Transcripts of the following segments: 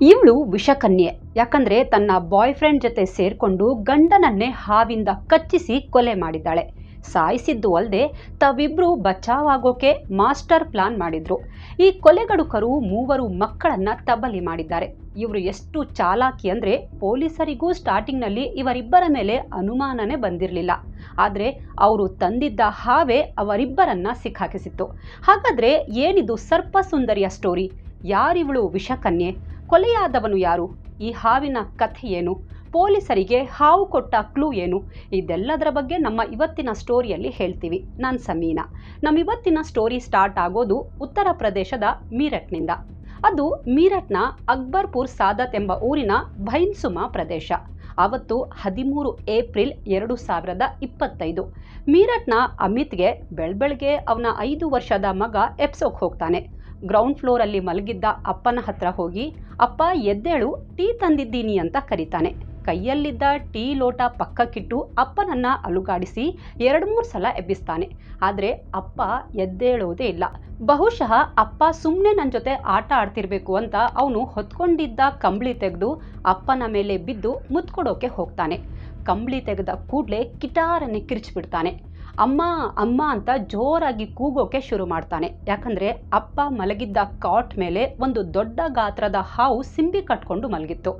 ಇವಳು ವಿಷಕನ್ಯೆ. ಯಾಕಂದ್ರೆ ತನ್ನ ಬಾಯ್ ಫ್ರೆಂಡ್ ಜೊತೆ ಸೇರ್ಕೊಂಡು ಗಂಡನನ್ನೇ ಹಾವಿಂದ ಕಚ್ಚಿಸಿ ಕೊಲೆ ಮಾಡಿದ್ದಾಳೆ. ಸಾಯಿಸಿದ್ದು ಅಲ್ಲದೆ ತಾವಿಬ್ರು ಬಚಾವಾಗೋಕೆ ಮಾಸ್ಟರ್ ಪ್ಲಾನ್ ಮಾಡಿದ್ರು. ಈ ಕೊಲೆಗಡುಕರು ಮೂವರು ಮಕ್ಕಳನ್ನ ತಬಲಿ ಮಾಡಿದ್ದಾರೆ. ಇವರು ಎಷ್ಟು ಚಾಲಾಕಿ ಅಂದ್ರೆ ಪೊಲೀಸರಿಗೂ ಸ್ಟಾರ್ಟಿಂಗ್ನಲ್ಲಿ ಇವರಿಬ್ಬರ ಮೇಲೆ ಅನುಮಾನನೇ ಬಂದಿರಲಿಲ್ಲ. ಆದರೆ ಅವರು ತಂದಿದ್ದ ಹಾವೇ ಅವರಿಬ್ಬರನ್ನ ಸಿಕ್ಕಾಕಿಸಿತ್ತು. ಹಾಗಾದ್ರೆ ಏನಿದು ಸರ್ಪ ಸುಂದರಿಯ ಸ್ಟೋರಿ ಯಾರಿವಳು ವಿಷಕನ್ಯೆ? ಕೊಲೆಯಾದವನು ಯಾರು? ಈ ಹಾವಿನ ಕಥೆ ಏನು? ಪೊಲೀಸರಿಗೆ ಹಾವು ಕೊಟ್ಟ ಕ್ಲೂ ಏನು? ಇದೆಲ್ಲದರ ಬಗ್ಗೆ ನಮ್ಮ ಇವತ್ತಿನ ಸ್ಟೋರಿಯಲ್ಲಿ ಹೇಳ್ತೀವಿ. ನಾನು ಸಮೀನಾ. ನಮ್ಮ ಇವತ್ತಿನ ಸ್ಟೋರಿ ಸ್ಟಾರ್ಟ್ ಆಗೋದು ಉತ್ತರ ಪ್ರದೇಶದ ಮೀರಟ್ನಿಂದ. ಅದು ಮೀರಟ್ನ ಅಕ್ಬರ್ಪುರ್ ಸಾದತ್ ಎಂಬ ಊರಿನ ಭೈನ್ಸುಮಾ ಪ್ರದೇಶ. ಅವತ್ತು ಹದಿಮೂರು ಏಪ್ರಿಲ್ ಎರಡು ಸಾವಿರದ ಇಪ್ಪತ್ತೈದು. ಮೀರಟ್ನ ಅಮಿತ್ಗೆ ಬೆಳ್ಬೆಳ್ಗೆ ಅವನ ಐದು ವರ್ಷದ ಮಗ ಎಪ್ಸೋಕ್ ಹೋಗ್ತಾನೆ. ಗ್ರೌಂಡ್ ಫ್ಲೋರ್ ಅಲ್ಲಿ ಮಲಗಿದ್ದ ಅಪ್ಪನ ಹತ್ರ ಹೋಗಿ, ಅಪ್ಪ, ಎದ್ದೇಳು, ಟೀ ತಂದಿದ್ದೀನಿ ಅಂತ ಕರೀತಾನೆ. ಕೈಯಲ್ಲಿದ್ದ ಟೀ ಲೋಟ ಪಕ್ಕಕ್ಕಿಟ್ಟು ಅಪ್ಪನನ್ನ ಅಲುಗಾಡಿಸಿ ಎರಡು ಮೂರು ಸಲ ಎಬ್ಬಿಸ್ತಾನೆ. ಆದರೆ ಅಪ್ಪ ಎದ್ದೇಳೋದೇ ಇಲ್ಲ. ಬಹುಶಃ ಅಪ್ಪ ಸುಮ್ಮನೆ ನನ್ನ ಜೊತೆ ಆಟ ಆಡ್ತಿರ್ಬೇಕು ಅಂತ ಅವನು ಹೊತ್ಕೊಂಡಿದ್ದ ಕಂಬಳಿ ತೆಗೆದು ಅಪ್ಪನ ಮೇಲೆ ಬಿದ್ದು ಮುತ್ಕೊಡೋಕೆ ಹೋಗ್ತಾನೆ. ಕಂಬಳಿ ತೆಗೆದ ಕೂಡಲೇ ಕಿಟಾರನ್ನೇ ಕಿರಿಚ್ಬಿಡ್ತಾನೆ. ಅಮ್ಮ ಅಮ್ಮ ಅಂತ ಜೋರಾಗಿ ಕೂಗೋಕೆ ಶುರು ಮಾಡ್ತಾನೆ. ಯಾಕಂದ್ರೆ ಅಪ್ಪ ಮಲಗಿದ್ದ ಕಾಟ್ ಮೇಲೆ ಒಂದು ದೊಡ್ಡ ಗಾತ್ರದ ಹಾವು ಸಿಂಬಿ ಕಟ್ಕೊಂಡು ಮಲಗಿತ್ತು.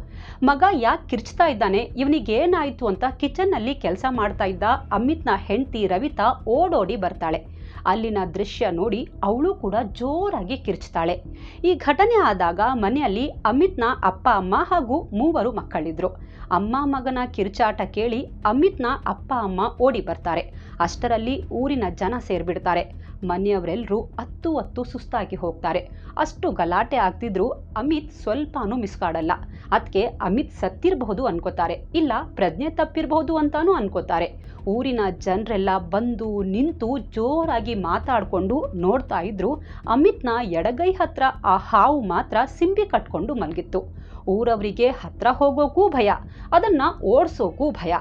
ಮಗ ಯಾಕೆ ಕಿರ್ಚ್ತಾ ಇದ್ದಾನೆ, ಇವನಿಗೇನಾಯ್ತು ಅಂತ ಕಿಚನ್ನಲ್ಲಿ ಕೆಲಸ ಮಾಡ್ತಾ ಇದ್ದ ಅಮಿತ್ನ ಹೆಂಡತಿ ರವಿತಾ ಓಡೋಡಿ ಬರ್ತಾಳೆ. ಅಲ್ಲಿನ ದೃಶ್ಯ ನೋಡಿ ಅವಳು ಕೂಡ ಜೋರಾಗಿ ಕಿರ್ಚ್ತಾಳೆ. ಈ ಘಟನೆ ಆದಾಗ ಮನೆಯಲ್ಲಿ ಅಮಿತ್ನ ಅಪ್ಪ, ಅಮ್ಮ ಹಾಗೂ ಮೂವರು ಮಕ್ಕಳಿದ್ರು. ಅಮ್ಮ ಮಗನ ಕಿರ್ಚಾಟ ಕೇಳಿ ಅಮಿತ್ನ ಅಪ್ಪ, ಅಮ್ಮ ಓಡಿ ಬರ್ತಾರೆ. ಅಷ್ಟರಲ್ಲಿ ಊರಿನ ಜನ ಸೇರ್ಬಿಡ್ತಾರೆ. ಮನೆಯವರೆಲ್ಲರೂ ಅತ್ತು ಅತ್ತು ಸುಸ್ತಾಗಿ ಹೋಗ್ತಾರೆ. ಅಷ್ಟು ಗಲಾಟೆ ಆಗ್ತಿದ್ರು ಅಮಿತ್ ಸ್ವಲ್ಪನೂ ಮಿಸ್ಕಾಡಲ್ಲ ಅದಕ್ಕೆ ಅಮಿತ್ ಸತ್ತಿರಬಹುದು ಅನ್ಕೋತಾರೆ. ಇಲ್ಲ, ಪ್ರಜ್ಞೆ ತಪ್ಪಿರಬಹುದು ಅಂತಾನೂ ಅನ್ಕೋತಾರೆ. ಊರಿನ ಜನರೆಲ್ಲ ಬಂದು ನಿಂತು ಜೋರಾಗಿ ಮಾತಾಡಿಕೊಂಡು ನೋಡ್ತಾ ಇದ್ರು ಅಮಿತ್ನ ಎಡಗೈ ಹತ್ರ ಆ ಹಾವು ಮಾತ್ರ ಸಿಂಬಿ ಕಟ್ಕೊಂಡು ಮಲಗಿತ್ತು. ಊರವರಿಗೆ ಹತ್ರ ಹೋಗೋಕ್ಕೂ ಭಯ, ಅದನ್ನ ಓಡಿಸೋಕ್ಕೂ ಭಯ.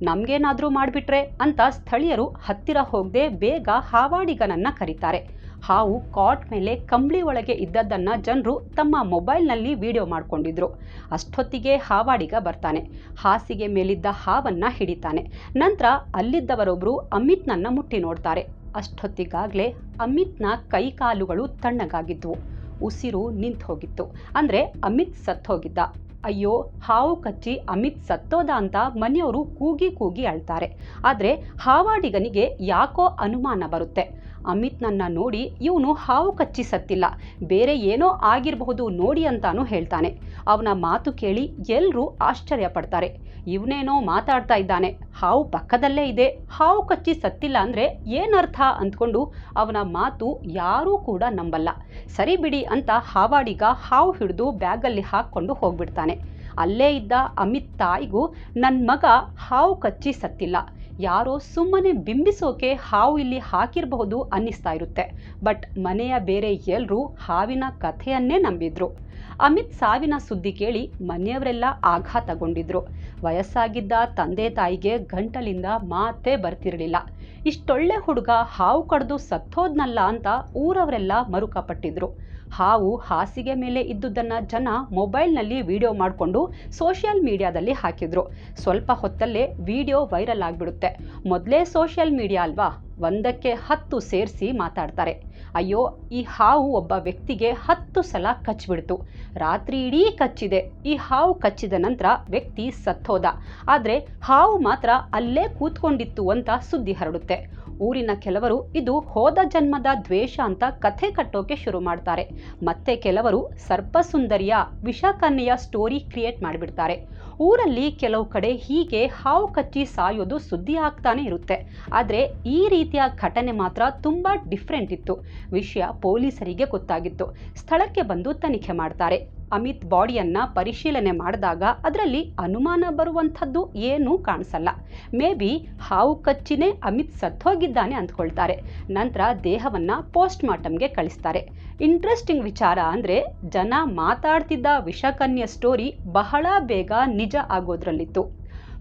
ನಮ್ಗೇನಾದ್ರೂ ಮಾಡಿಬಿಟ್ರೆ ಅಂತ ಸ್ಥಳೀಯರು ಹತ್ತಿರ ಹೋಗದೆ ಬೇಗ ಹಾವಾಡಿಗನನ್ನು ಕರೀತಾರೆ. ಹಾವು ಕಾಟ್ ಮೇಲೆ ಕಂಬಳಿ ಒಳಗೆ ಇದ್ದದ್ದನ್ನ ಜನರು ತಮ್ಮ ಮೊಬೈಲ್ನಲ್ಲಿ ವಿಡಿಯೋ ಮಾಡ್ಕೊಂಡಿದ್ರು. ಅಷ್ಟೊತ್ತಿಗೆ ಹಾವಾಡಿಗ ಬರ್ತಾನೆ. ಹಾಸಿಗೆ ಮೇಲಿದ್ದ ಹಾವನ್ನ ಹಿಡಿತಾನೆ. ನಂತರ ಅಲ್ಲಿದ್ದವರೊಬ್ಬರು ಅಮಿತ್ನನ್ನು ಮುಟ್ಟಿ ನೋಡ್ತಾರೆ. ಅಷ್ಟೊತ್ತಿಗಾಗಲೇ ಅಮಿತ್ನ ಕೈಕಾಲುಗಳು ತಣ್ಣಗಾಗಿದ್ವು. ಉಸಿರು ನಿಂತು ಹೋಗಿತ್ತು ಅಂದ್ರೆ ಅಮಿತ್ ಸತ್ತು ಹೋಗಿದ್ದ ಅಯ್ಯೋ, ಹಾವು ಕಚ್ಚಿ ಅಮಿತ್ ಸತ್ತೋದ ಅಂತ ಮನೆಯವರು ಕೂಗಿ ಕೂಗಿ ಅಳ್ತಾರೆ. ಆದರೆ ಹಾವಾಡಿಗನಿಗೆ ಯಾಕೋ ಅನುಮಾನ ಬರುತ್ತೆ. ಅಮಿತ್ನನ್ನ ನೋಡಿ ಇವನು ಹಾವು ಕಚ್ಚಿ ಸತ್ತಿಲ್ಲ ಬೇರೆ ಏನೋ ಆಗಿರಬಹುದು ನೋಡಿ ಅಂತಾನು ಹೇಳ್ತಾನೆ. ಅವನ ಮಾತು ಕೇಳಿ ಎಲ್ಲರೂ ಆಶ್ಚರ್ಯ ಪಡ್ತಾರೆ ಇವನೇನೋ ಮಾತಾಡ್ತಾ ಇದ್ದಾನೆ. ಹಾವು ಪಕ್ಕದಲ್ಲೇ ಇದೆ. ಹಾವು ಕಚ್ಚಿ ಸತ್ತಿಲ್ಲ ಅಂದರೆ ಏನರ್ಥ ಅಂದ್ಕೊಂಡು ಅವನ ಮಾತು ಯಾರೂ ಕೂಡ ನಂಬಲ್ಲ. ಸರಿ ಬಿಡಿ ಅಂತ ಹಾವಾಡಿಗ ಹಾವು ಹಿಡಿದು ಬ್ಯಾಗಲ್ಲಿ ಹಾಕ್ಕೊಂಡು ಹೋಗ್ಬಿಡ್ತಾನೆ. ಅಲ್ಲೇ ಇದ್ದ ಅಮಿತ್ ತಾಯಿಗೂ ನನ್ನ ಮಗ ಹಾವು ಕಚ್ಚಿ ಸತ್ತಿಲ್ಲ ಯಾರೋ ಸುಮ್ಮನೆ ಬಿಂಬಿಸೋಕೆ ಹಾವು ಇಲ್ಲಿ ಹಾಕಿರಬಹುದು ಅನ್ನಿಸ್ತಾ ಇರುತ್ತೆ. ಬಟ್ ಮನೆಯ ಬೇರೆ ಎಲ್ಲರೂ ಹಾವಿನ ಕಥೆಯನ್ನೇ ನಂಬಿದ್ರು. ಅಮಿತ್ ಸಾವಿನ ಸುದ್ದಿ ಕೇಳಿ ಮನೆಯವರೆಲ್ಲ ಆಘಾತಗೊಂಡಿದ್ರು. ವಯಸ್ಸಾಗಿದ್ದ ತಂದೆ ತಾಯಿಗೆ ಗಂಟಲಿಂದ ಮಾತೇ ಬರ್ತಿರಲಿಲ್ಲ. ಇಷ್ಟೊಳ್ಳೆ ಹುಡುಗ ಹಾವು ಕಡ್ದು ಸತ್ತೋದ್ನಲ್ಲ ಅಂತ ಊರವರೆಲ್ಲ ಮರುಕಪಟ್ಟಿದ್ರು. ಹಾವು ಹಾಸಿಗೆ ಮೇಲೆ ಇದ್ದುದನ್ನ ಜನ ಮೊಬೈಲ್ನಲ್ಲಿ ವಿಡಿಯೋ ಮಾಡಿಕೊಂಡು ಸೋಷಿಯಲ್ ಮೀಡಿಯಾದಲ್ಲಿ ಹಾಕಿದ್ರು. ಸ್ವಲ್ಪ ಹೊತ್ತಲ್ಲೇ ವಿಡಿಯೋ ವೈರಲ್ ಆಗಿಬಿಡುತ್ತೆ. ಮೊದಲೇ ಸೋಷಿಯಲ್ ಮೀಡಿಯಾ ಅಲ್ವಾ? ಒಂದಕ್ಕೆ ಹತ್ತು ಸೇರಿಸಿ ಮಾತಾಡ್ತಾರೆ. ಅಯ್ಯೋ, ಈ ಹಾವು ಒಬ್ಬ ವ್ಯಕ್ತಿಗೆ ಹತ್ತು ಸಲ ಕಚ್ಚಿಬಿಡ್ತು ರಾತ್ರಿ ಇಡೀ ಕಚ್ಚಿದೆ. ಈ ಹಾವು ಕಚ್ಚಿದ ನಂತರ ವ್ಯಕ್ತಿ ಸತ್ತೋದ. ಆದರೆ ಹಾವು ಮಾತ್ರ ಅಲ್ಲೇ ಕೂತ್ಕೊಂಡಿತ್ತು ಅಂತ ಸುದ್ದಿ ಹರಡುತ್ತೆ. ಊರಿನ ಕೆಲವರು ಇದು ಹೋದ ಜನ್ಮದ ದ್ವೇಷ ಅಂತ ಕಥೆ ಕಟ್ಟೋಕೆ ಶುರು ಮಾಡ್ತಾರೆ. ಮತ್ತೆ ಕೆಲವರು ಸರ್ಪಸುಂದರಿಯ ವಿಷಕನ್ಯೆಯ ಸ್ಟೋರಿ ಕ್ರಿಯೇಟ್ ಮಾಡಿಬಿಡ್ತಾರೆ. ಊರಲ್ಲಿ ಕೆಲವು ಕಡೆ ಹೀಗೆ ಹಾವು ಕಚ್ಚಿ ಸಾಯೋದು ಸುದ್ದಿ ಆಗ್ತಾನೆ ಇರುತ್ತೆ. ಆದರೆ ಈ ರೀತಿಯ ಘಟನೆ ಮಾತ್ರ ತುಂಬ ಡಿಫ್ರೆಂಟ್ ಇತ್ತು. ವಿಷಯ ಪೊಲೀಸರಿಗೆ ಗೊತ್ತಾಗಿತ್ತು. ಸ್ಥಳಕ್ಕೆ ಬಂದು ತನಿಖೆ ಮಾಡ್ತಾರೆ. ಅಮಿತ್ ಬಾಡಿಯನ್ನ ಪರಿಶೀಲನೆ ಮಾಡಿದಾಗ ಅದರಲ್ಲಿ ಅನುಮಾನ ಬರುವಂಥದ್ದು ಏನೂ ಕಾಣಿಸಲ್ಲ. ಮೇ ಬಿ ಹಾವು ಕಚ್ಚಿನೇ ಅಮಿತ್ ಸತ್ತೋಗಿದ್ದಾನೆ ಅಂದ್ಕೊಳ್ತಾರೆ. ನಂತರ ದೇಹವನ್ನು ಪೋಸ್ಟ್ ಮಾರ್ಟಮ್ಗೆ ಕಳಿಸ್ತಾರೆ. ಇಂಟ್ರೆಸ್ಟಿಂಗ್ ವಿಚಾರ ಅಂದರೆ ಜನ ಮಾತಾಡ್ತಿದ್ದ ವಿಷಕನ್ಯ ಸ್ಟೋರಿ ಬಹಳ ಬೇಗ ನಿಜ ಆಗೋದ್ರಲ್ಲಿತ್ತು.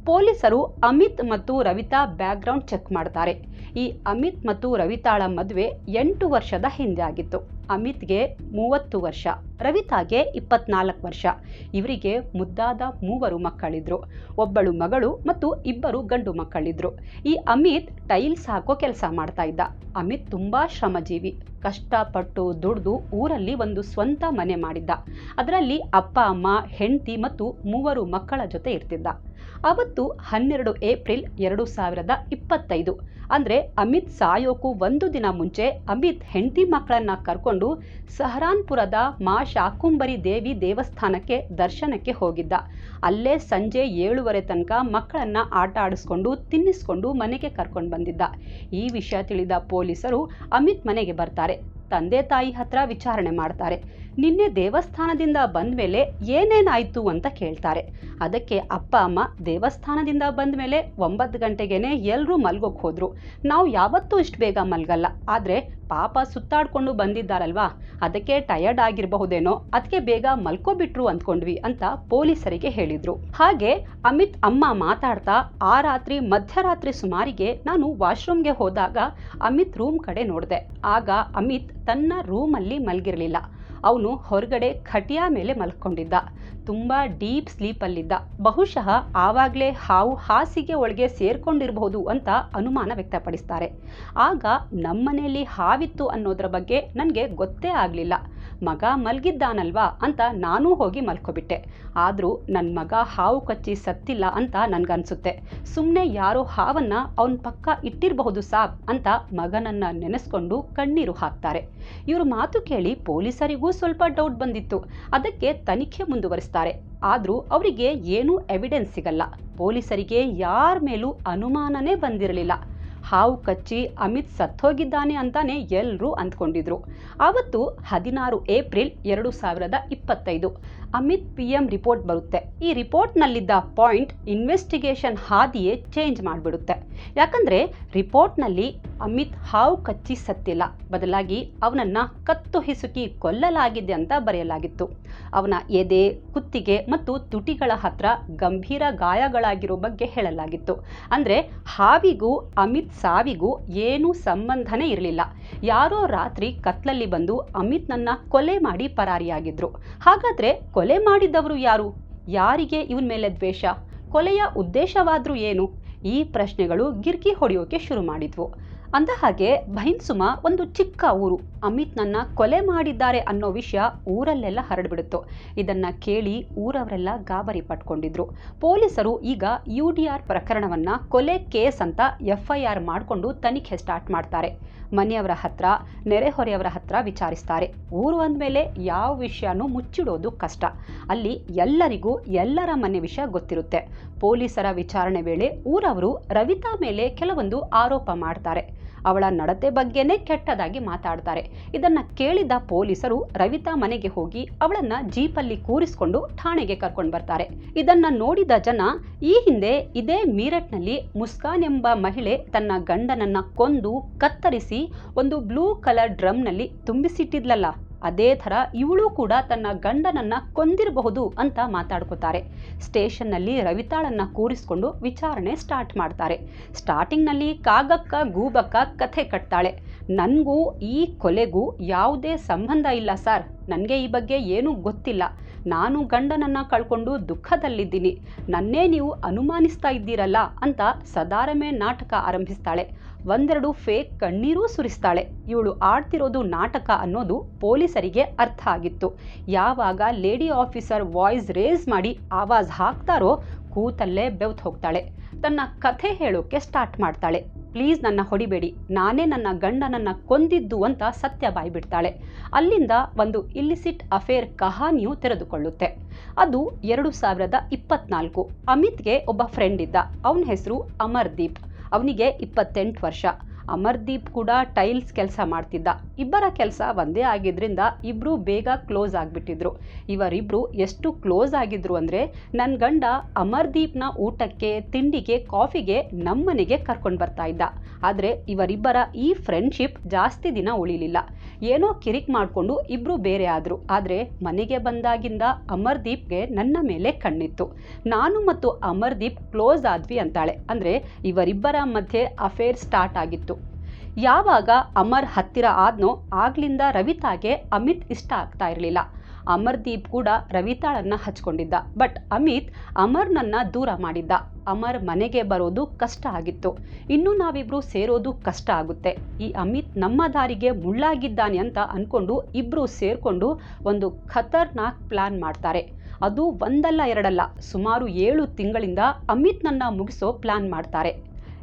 ಪೊಲೀಸರು ಅಮಿತ್ ಮತ್ತು ರವಿತಾ ಬ್ಯಾಕ್ಗ್ರೌಂಡ್ ಚೆಕ್ ಮಾಡ್ತಾರೆ. ಈ ಅಮಿತ್ ಮತ್ತು ರವಿತಾಳ ಮದುವೆ ಎಂಟು ವರ್ಷದ ಹಿಂದೆ ಆಗಿತ್ತು. ಅಮಿತ್ಗೆ ಮೂವತ್ತು ವರ್ಷ, ರವಿತಾಗೆ ಇಪ್ಪತ್ನಾಲ್ಕು ವರ್ಷ. ಇವರಿಗೆ ಮುದ್ದಾದ ಮೂವರು ಮಕ್ಕಳಿದ್ರು. ಒಬ್ಬಳು ಮಗಳು ಮತ್ತು ಇಬ್ಬರು ಗಂಡು ಮಕ್ಕಳಿದ್ರು. ಈ ಅಮಿತ್ ಟೈಲ್ಸ್ ಹಾಕೋ ಕೆಲಸ ಮಾಡ್ತಾ ಇದ್ದ. ಅಮಿತ್ ತುಂಬಾ ಶ್ರಮಜೀವಿ. ಕಷ್ಟಪಟ್ಟು ದುಡ್ದು ಊರಲ್ಲಿ ಒಂದು ಸ್ವಂತ ಮನೆ ಮಾಡಿದ್ದ. ಅದರಲ್ಲಿ ಅಪ್ಪ, ಅಮ್ಮ, ಹೆಂಡತಿ ಮತ್ತು ಮೂವರು ಮಕ್ಕಳ ಜೊತೆ ಇರ್ತಿದ್ದ. ಅವತ್ತು ಹನ್ನೆರಡು ಏಪ್ರಿಲ್ ಎರಡು ಸಾವಿರದ ಇಪ್ಪತ್ತೈದು. ಅಂದರೆ ಅಮಿತ್ ಸಾಯೋಕು ಒಂದು ದಿನ ಮುಂಚೆ ಅಮಿತ್ ಹೆಂಡತಿ ಮಕ್ಕಳನ್ನ ಕರ್ಕೊಂಡು ಸಹರಾನ್ಪುರದ ಮಾ ಶಾಕುಂಬರಿ ದೇವಿ ದೇವಸ್ಥಾನಕ್ಕೆ ದರ್ಶನಕ್ಕೆ ಹೋಗಿದ್ದ. ಅಲ್ಲೇ ಸಂಜೆ ಏಳುವರೆ ತನಕ ಮಕ್ಕಳನ್ನ ಆಟ ಆಡಿಸ್ಕೊಂಡು, ತಿನ್ನಿಸ್ಕೊಂಡು ಮನೆಗೆ ಕರ್ಕೊಂಡು ಬಂದಿದ್ದ. ಈ ವಿಷಯ ತಿಳಿದ ಪೊಲೀಸರು ಅಮಿತ್ ಮನೆಗೆ ಬರ್ತಾರೆ. ತಂದೆ ತಾಯಿ ಹತ್ರ ವಿಚಾರಣೆ ಮಾಡ್ತಾರೆ. ನಿನ್ನೆ ದೇವಸ್ಥಾನದಿಂದ ಬಂದ ಮೇಲೆ ಏನೇನಾಯ್ತು ಅಂತ ಕೇಳ್ತಾರೆ. ಅದಕ್ಕೆ ಅಪ್ಪ, ಅಮ್ಮ ದೇವಸ್ಥಾನದಿಂದ ಬಂದ ಮೇಲೆ ಒಂಬತ್ತು ಗಂಟೆಗೇನೆ ಎಲ್ಲರೂ ಮಲ್ಗೋಕ್ ಹೋದ್ರು. ನಾವು ಯಾವತ್ತೂ ಇಷ್ಟು ಬೇಗ ಮಲ್ಗಲ್ಲ. ಆದರೆ ಪಾಪ ಸುತ್ತಾಡ್ಕೊಂಡು ಬಂದಿದ್ದಾರಲ್ವಾ? ಅದಕ್ಕೆ ಟಯರ್ಡ್ ಆಗಿರಬಹುದೇನೋ ಅದಕ್ಕೆ ಬೇಗ ಮಲ್ಕೋಬಿಟ್ರು ಅಂದ್ಕೊಂಡ್ವಿ ಅಂತ ಪೊಲೀಸರಿಗೆ ಹೇಳಿದ್ರು. ಹಾಗೆ ಅಮಿತ್ ಅಮ್ಮ ಮಾತಾಡ್ತಾ ಆ ರಾತ್ರಿ ಮಧ್ಯರಾತ್ರಿ ಸುಮಾರಿಗೆ ನಾನು ವಾಶ್ರೂಮ್ಗೆ ಹೋದಾಗ ಅಮಿತ್ ರೂಮ್ ಕಡೆ ನೋಡಿದೆ. ಆಗ ಅಮಿತ್ ತನ್ನ ರೂಮಲ್ಲಿ ಮಲಗಿರಲಿಲ್ಲ. ಅವನು ಹೊರಗಡೆ ಖಟಿಯ ಮೇಲೆ ಮಲ್ಕೊಂಡಿದ್ದ. ತುಂಬ ಡೀಪ್ ಸ್ಲೀಪಲ್ಲಿದ್ದ. ಬಹುಶಃ ಆವಾಗಲೇ ಹಾವು ಹಾಸಿಗೆ ಒಳಗೆ ಸೇರ್ಕೊಂಡಿರಬಹುದು ಅಂತ ಅನುಮಾನ ವ್ಯಕ್ತಪಡಿಸ್ತಾರೆ. ಆಗ ನಮ್ಮನೆಯಲ್ಲಿ ಹಾವಿತ್ತು ಅನ್ನೋದ್ರ ಬಗ್ಗೆ ನನಗೆ ಗೊತ್ತೇ ಆಗಲಿಲ್ಲ. ಮಗ ಮಲಗಿದ್ದಾನಲ್ವಾ ಅಂತ ನಾನೂ ಹೋಗಿ ಮಲ್ಕೊಬಿಟ್ಟೆ. ಆದರೂ ನನ್ನ ಮಗ ಹಾವು ಕಚ್ಚಿ ಸತ್ತಿಲ್ಲ ಅಂತ ನನಗನ್ಸುತ್ತೆ. ಸುಮ್ಮನೆ ಯಾರೋ ಹಾವನ್ನು ಅವನ ಪಕ್ಕ ಇಟ್ಟಿರಬಹುದು ಸಾಬ್ ಅಂತ ಮಗನನ್ನು ನೆನೆಸ್ಕೊಂಡು ಕಣ್ಣೀರು ಹಾಕ್ತಾರೆ. ಇವ್ರ ಮಾತು ಕೇಳಿ ಪೊಲೀಸರಿಗೂ ಸ್ವಲ್ಪ ಡೌಟ್ ಬಂದಿತ್ತು. ಅದಕ್ಕೆ ತನಿಖೆ ಮುಂದುವರಿಸ್ತಾರೆ. ಆದರೂ ಅವರಿಗೆ ಏನೂ ಎವಿಡೆನ್ಸ್ ಸಿಗಲ್ಲ. ಪೊಲೀಸರಿಗೆ ಯಾರ ಮೇಲೂ ಅನುಮಾನನೇ ಬಂದಿರಲಿಲ್ಲ. ಹಾವು ಕಚ್ಚಿ ಅಮಿತ್ ಸತ್ತೋಗಿದ್ದಾನೆ ಅಂತಾನೆ ಎಲ್ಲರೂ ಅಂದ್ಕೊಂಡಿದ್ರು. ಆವತ್ತು ಹದಿನಾರು ಏಪ್ರಿಲ್ ಎರಡು ಸಾವಿರದ ಇಪ್ಪತ್ತೈದು ಅಮಿತ್ ಪಿ ಎಂ ರಿಪೋರ್ಟ್ ಬರುತ್ತೆ. ಈ ರಿಪೋರ್ಟ್ನಲ್ಲಿದ್ದ ಪಾಯಿಂಟ್ ಇನ್ವೆಸ್ಟಿಗೇಷನ್ ಹಾದಿಯೇ ಚೇಂಜ್ ಮಾಡಿಬಿಡುತ್ತೆ. ಯಾಕಂದರೆ ರಿಪೋರ್ಟ್ನಲ್ಲಿ ಅಮಿತ್ ಹಾವು ಕಚ್ಚಿ ಸತ್ತಿಲ್ಲ. ಬದಲಾಗಿ ಅವನನ್ನ ಕತ್ತು ಹಿಸುಕಿ ಕೊಲ್ಲಲಾಗಿದೆ ಅಂತ ಬರೆಯಲಾಗಿತ್ತು. ಅವನ ಎದೆ, ಕುತ್ತಿಗೆ ಮತ್ತು ತುಟಿಗಳ ಹತ್ರ ಗಂಭೀರ ಗಾಯಗಳಾಗಿರೋ ಬಗ್ಗೆ ಹೇಳಲಾಗಿತ್ತು. ಅಂದರೆ ಹಾವಿಗೂ ಅಮಿತ್ ಸಾವಿಗೂ ಏನೂ ಸಂಬಂಧನೇ ಇರಲಿಲ್ಲ. ಯಾರೋ ರಾತ್ರಿ ಕತ್ಲಲ್ಲಿ ಬಂದು ಅಮಿತ್ನನ್ನ ಕೊಲೆ ಮಾಡಿ ಪರಾರಿಯಾಗಿದ್ರು. ಹಾಗಾದರೆ ಕೊಲೆ ಮಾಡಿದವರು ಯಾರು? ಯಾರಿಗೆ ಇವನ ಮೇಲೆ ದ್ವೇಷ? ಕೊಲೆಯ ಉದ್ದೇಶವಾದರೂ ಏನು? ಈ ಪ್ರಶ್ನೆಗಳು ಗಿರ್ಕಿ ಹೊಡೆಯೋಕೆ ಶುರು ಮಾಡಿದ್ವು. ಅಂದ ಹಾಗೆ ಭೈನ್ಸುಮ ಒಂದು ಚಿಕ್ಕ ಊರು. ಅಮಿತ್ ನನ್ನ ಕೊಲೆ ಮಾಡಿದ್ದಾರೆ ಅನ್ನೋ ವಿಷಯ ಊರಲ್ಲೆಲ್ಲ ಹರಡ್ಬಿಡುತ್ತೋ. ಇದನ್ನ ಕೇಳಿ ಊರವರೆಲ್ಲ ಗಾಬರಿ ಪಟ್ಕೊಂಡಿದ್ರು. ಪೊಲೀಸರು ಈಗ ಯು ಡಿ ಆರ್ ಪ್ರಕರಣವನ್ನ ಕೊಲೆ ಕೇಸ್ ಅಂತ ಎಫ್ ಐ ಆರ್ ಮಾಡಿಕೊಂಡು ತನಿಖೆ ಸ್ಟಾರ್ಟ್ ಮಾಡ್ತಾರೆ. ಮನೆಯವರ ಹತ್ರ, ನೆರೆಹೊರೆಯವರ ಹತ್ರ ವಿಚಾರಿಸ್ತಾರೆ. ಊರು ಅಂದಮೇಲೆ ಯಾವ ವಿಷಯನೂ ಮುಚ್ಚಿಡೋದು ಕಷ್ಟ. ಅಲ್ಲಿ ಎಲ್ಲರಿಗೂ ಎಲ್ಲರ ಮನೆ ವಿಷಯ ಗೊತ್ತಿರುತ್ತೆ. ಪೊಲೀಸರ ವಿಚಾರಣೆ ವೇಳೆ ಊರವರು ರವಿತಾ ಮೇಲೆ ಕೆಲವೊಂದು ಆರೋಪ ಮಾಡ್ತಾರೆ. ಅವಳ ನಡತೆ ಬಗ್ಗೆನೇ ಕೆಟ್ಟದಾಗಿ ಮಾತಾಡ್ತಾರೆ. ಇದನ್ನ ಕೇಳಿದ ಪೊಲೀಸರು ರವಿತಾ ಮನೆಗೆ ಹೋಗಿ ಅವಳನ್ನ ಜೀಪಲ್ಲಿ ಕೂರಿಸ್ಕೊಂಡು ಠಾಣೆಗೆ ಕರ್ಕೊಂಡು ಬರ್ತಾರೆ. ಇದನ್ನ ನೋಡಿದ ಜನ, ಈ ಹಿಂದೆ ಇದೇ ಮೀರಟ್ನಲ್ಲಿ ಮುಸ್ಕಾನ್ ಎಂಬ ಮಹಿಳೆ ತನ್ನ ಗಂಡನನ್ನ ಕೊಂದು ಕತ್ತರಿಸಿ ಒಂದು ಬ್ಲೂ ಕಲರ್ ಡ್ರಮ್ನಲ್ಲಿ ತುಂಬಿಸಿಟ್ಟಿದ್ಲಲ್ಲ ಅದೇ ಥರ ಇವಳು ಕೂಡ ತನ್ನ ಗಂಡನನ್ನ ಕೊಂದಿರಬಹುದು ಅಂತ ಮಾತಾಡ್ಕೋತಾರೆ. ಸ್ಟೇಷನ್ನಲ್ಲಿ ರವಿತಾಳನ್ನ ಕೂರಿಸ್ಕೊಂಡು ವಿಚಾರಣೆ ಸ್ಟಾರ್ಟ್ ಮಾಡ್ತಾರೆ. ಸ್ಟಾರ್ಟಿಂಗ್ನಲ್ಲಿ ಕಾಗಕ್ಕ, ಗೂಬಕ್ಕ ಕಥೆ ಕಟ್ತಾಳೆ. ನನಗೂ ಈ ಕೊಲೆಗೂ ಯಾವುದೇ ಸಂಬಂಧ ಇಲ್ಲ ಸರ್. ನನಗೆ ಈ ಬಗ್ಗೆ ಏನೂ ಗೊತ್ತಿಲ್ಲ. ನಾನು ಗಂಡನನ್ನ ಕಳ್ಕೊಂಡು ದುಃಖದಲ್ಲಿದ್ದೀನಿ. ನನ್ನೇ ನೀವು ಅನುಮಾನಿಸ್ತಾ ಇದ್ದೀರಲ್ಲ ಅಂತ ಸದಾರಮೆ ನಾಟಕ ಆರಂಭಿಸ್ತಾಳೆ. ಒಂದೆರಡು ಫೇಕ್ ಕಣ್ಣೀರೂ ಸುರಿಸ್ತಾಳೆ. ಇವಳು ಆಡ್ತಿರೋದು ನಾಟಕ ಅನ್ನೋದು ಪೊಲೀಸರಿಗೆ ಅರ್ಥ ಆಗಿತ್ತು. ಯಾವಾಗ ಲೇಡಿ ಆಫೀಸರ್ ವಾಯ್ಸ್ ರೇಸ್ ಮಾಡಿ ಆವಾಜ್ ಹಾಕ್ತಾರೋ ಕೂತಲ್ಲೇ ಬೆವ್ತ್ ಹೋಗ್ತಾಳೆ. ತನ್ನ ಕಥೆ ಹೇಳೋಕೆ ಸ್ಟಾರ್ಟ್ ಮಾಡ್ತಾಳೆ. ಪ್ಲೀಸ್ ನನ್ನ ಹೊಡಿಬೇಡಿ. ನಾನೇ ನನ್ನ ಗಂಡನನ್ನ ಕೊಂದಿದ್ದು ಅಂತ ಸತ್ಯ ಬಾಯ್ಬಿಡ್ತಾಳೆ. ಅಲ್ಲಿಂದ ಒಂದು ಇಲ್ಲಿಸಿಟ್ ಅಫೇರ್ ಕಹಾನಿಯು ತೆರೆದುಕೊಳ್ಳುತ್ತೆ. ಅದು ಎರಡು ಸಾವಿರದ ಇಪ್ಪತ್ನಾಲ್ಕು. ಅಮಿತ್ಗೆ ಒಬ್ಬ ಫ್ರೆಂಡ್ ಇದ್ದ. ಅವನ ಹೆಸರು ಅಮರ್ದೀಪ್. ಅವನಿಗೆ ಇಪ್ಪತ್ತೆಂಟು ವರ್ಷ. ಅಮರ್ದೀಪ್ ಕೂಡ ಟೈಲ್ಸ್ ಕೆಲಸ ಮಾಡ್ತಿದ್ದ. ಇಬ್ಬರ ಕೆಲಸ ಒಂದೇ ಆಗಿದ್ದರಿಂದ ಇಬ್ಬರು ಬೇಗ ಕ್ಲೋಸ್ ಆಗಿಬಿಟ್ಟಿದ್ರು. ಇವರಿಬ್ಬರು ಎಷ್ಟು ಕ್ಲೋಸ್ ಆಗಿದ್ರು ಅಂದರೆ ನನ್ನ ಗಂಡ ಅಮರ್ದೀಪ್ನ ಊಟಕ್ಕೆ, ತಿಂಡಿಗೆ, ಕಾಫಿಗೆ ನಮ್ಮನೆಗೆ ಕರ್ಕೊಂಡು ಬರ್ತಾ ಆದರೆ ಇವರಿಬ್ಬರ ಈ ಫ್ರೆಂಡ್ಶಿಪ್ ಜಾಸ್ತಿ ದಿನ ಉಳಿಲಿಲ್ಲ. ಏನೋ ಕಿರಿಕ್ ಮಾಡಿಕೊಂಡು ಇಬ್ಬರು ಬೇರೆ ಆದರು. ಆದರೆ ಮನೆಗೆ ಬಂದಾಗಿಂದ ಅಮರ್ದೀಪ್ಗೆ ನನ್ನ ಮೇಲೆ ಕಣ್ಣಿತ್ತು. ನಾನು ಮತ್ತು ಅಮರ್ದೀಪ್ ಕ್ಲೋಸ್ ಆದ್ವಿ ಅಂತಾಳೆ. ಅಂದರೆ ಇವರಿಬ್ಬರ ಮಧ್ಯೆ ಅಫೇರ್ ಸ್ಟಾರ್ಟ್ ಆಗಿತ್ತು. ಯಾವಾಗ ಅಮರ್ ಹತ್ತಿರ ಆದ್ನೋ ಆಗ್ಲಿಂದ ರವಿತಾಗೆ ಅಮಿತ್ ಇಷ್ಟ ಆಗ್ತಾ ಇರಲಿಲ್ಲ. ಅಮರ್ದೀಪ್ ಕೂಡ ರವಿತಾಳನ್ನ ಹಚ್ಕೊಂಡಿದ್ದ. ಬಟ್ ಅಮಿತ್ ಅಮರ್ನನ್ನ ದೂರ ಮಾಡಿದ್ದ. ಅಮರ್ ಮನೆಗೆ ಬರೋದು ಕಷ್ಟ ಆಗಿತ್ತು. ಇನ್ನು ನಾವಿಬ್ರು ಸೇರೋದು ಕಷ್ಟ ಆಗುತ್ತೆ. ಈ ಅಮಿತ್ ನಮ್ಮ ದಾರಿಗೆ ಮುಳ್ಳಾಗಿದ್ದಾನೆ ಅಂತ ಅನ್ಕೊಂಡು ಇಬ್ರು ಸೇರ್ಕೊಂಡು ಒಂದು ಖತರ್ನಾಕ್ ಪ್ಲಾನ್ ಮಾಡ್ತಾರೆ. ಅದು ಒಂದಲ್ಲ ಎರಡಲ್ಲ. ಸುಮಾರು ಏಳು ತಿಂಗಳಿಂದ ಅಮಿತ್ನನ್ನ ಮುಗಿಸೋ ಪ್ಲಾನ್ ಮಾಡ್ತಾರೆ.